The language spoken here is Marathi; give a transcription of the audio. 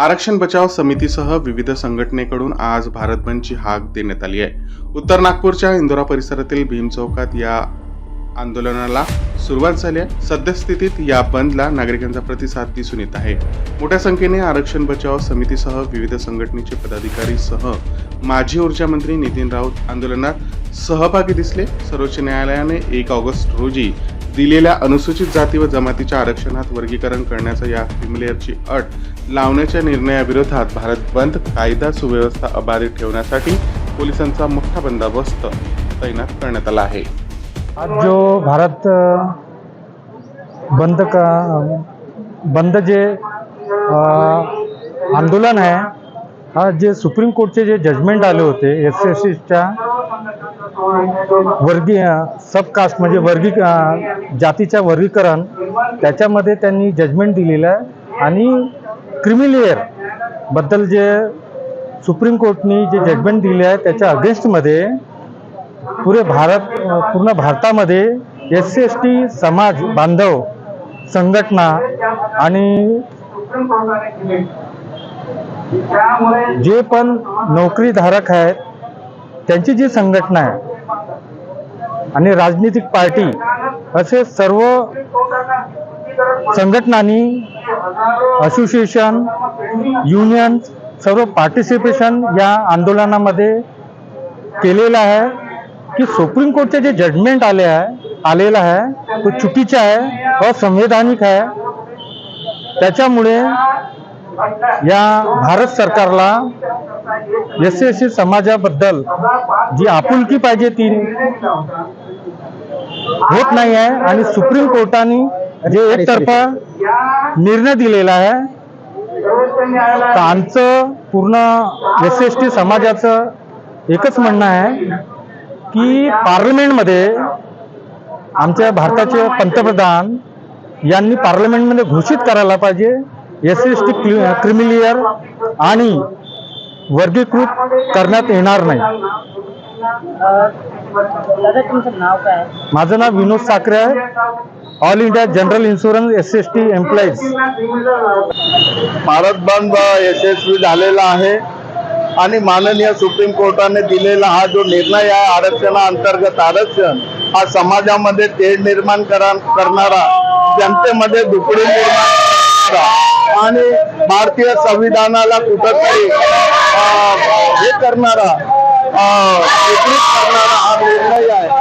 आरक्षण बचाव समितीसह विविध संघटनेकडून आज भारत बंदची हाक देण्यात आली आहे. उत्तर नागपूरच्या इंदोरा परिसरातील भीम चौकात या आंदोलनाला सुरुवात झाली आहे. सद्यस्थितीत या बंदला नागरिकांचा प्रतिसाद दिसून येत आहे. मोठ्या संख्येने आरक्षण बचाव समितीसह विविध संघटनेचे पदाधिकारी सह माजी ऊर्जा मंत्री नितीन राऊत आंदोलनात सहभागी दिसले. सर्वोच्च न्यायालयाने एक ऑगस्ट रोजी दिलेल्या अनुसूचित जाती व जमातीच्या आरक्षणात वर्गीकरण करण्याचा या क्रिमिलेअरची अट लावण्याच्या निर्णयाविरोधात भारत बंद कायदा सुव्यवस्था अबाधित ठेवण्यासाठी पोलिसांचा मोठा बंदोबस्त तैनात करण्यात आला आहे. आज जो भारत बंद का बंद जे आंदोलन आहे हा जे सुप्रीम कोर्टचे जे जजमेंट आले होते एस एस सीच्या वर्गीय सबकास्ट म्हणजे वर्गी जातीच्या वर्गीकरण त्याच्यामध्ये त्यांनी जजमेंट दिलेलं आहे. आणि क्रिमिलेअरबद्दल जे सुप्रीम कोर्टनी जे जजमेंट दिले आहे त्याच्या अगेन्स्टमध्ये पुरे भारत पूर्ण भारतामध्ये एस सी एस टी समाज बांधव संघटना आणि जे पण नोकरीधारक आहेत त्यांची जी संघटना आहे आणि राजनीतिक पार्टी असे सर्व संघटनांनी असोसिएशन युनियन सर्व पार्टिसिपेशन या आंदोलनामध्ये केलेलं आहे की सुप्रीम कोर्टचे जे जजमेंट आले आहे आलेलं आहे तो चुकीचा आहे असंवैधानिक आहे. त्याच्यामुळे या भारत सरकारला एस एस सी समाजाबद्दल जी आपुलकी पाहिजे ती होत नाही आहे. आणि सुप्रीम कोर्टाने जे एकतर्फा निर्णय दिलेला आहे तर आमचं पूर्ण एस एस टी समाजाचं एकच म्हणणं आहे की पार्लमेंटमध्ये आमच्या भारताचे पंतप्रधान यांनी पार्लमेंटमध्ये घोषित करायला पाहिजे. एस एस टी क्रिमिलियर आणि वर्गीकृत करण्यात येणार नाही. माझं नाव विनोद साखरे आहे. All India general insurance S S T employees Bharat Bandh यशस्वी झालेला आहे आणि माननीय सुप्रीम कोर्टाने दिलेला हा जो निर्णय आहे आरक्षणाअंतर्गत आरक्षण हा समाजामध्ये तेढ निर्माण करणारा जनतेमध्ये दुपडी निर्माण करणारा आणि भारतीय संविधानाला कुठंतरी हे करणारा विकृत करणारा हा निर्णय आहे.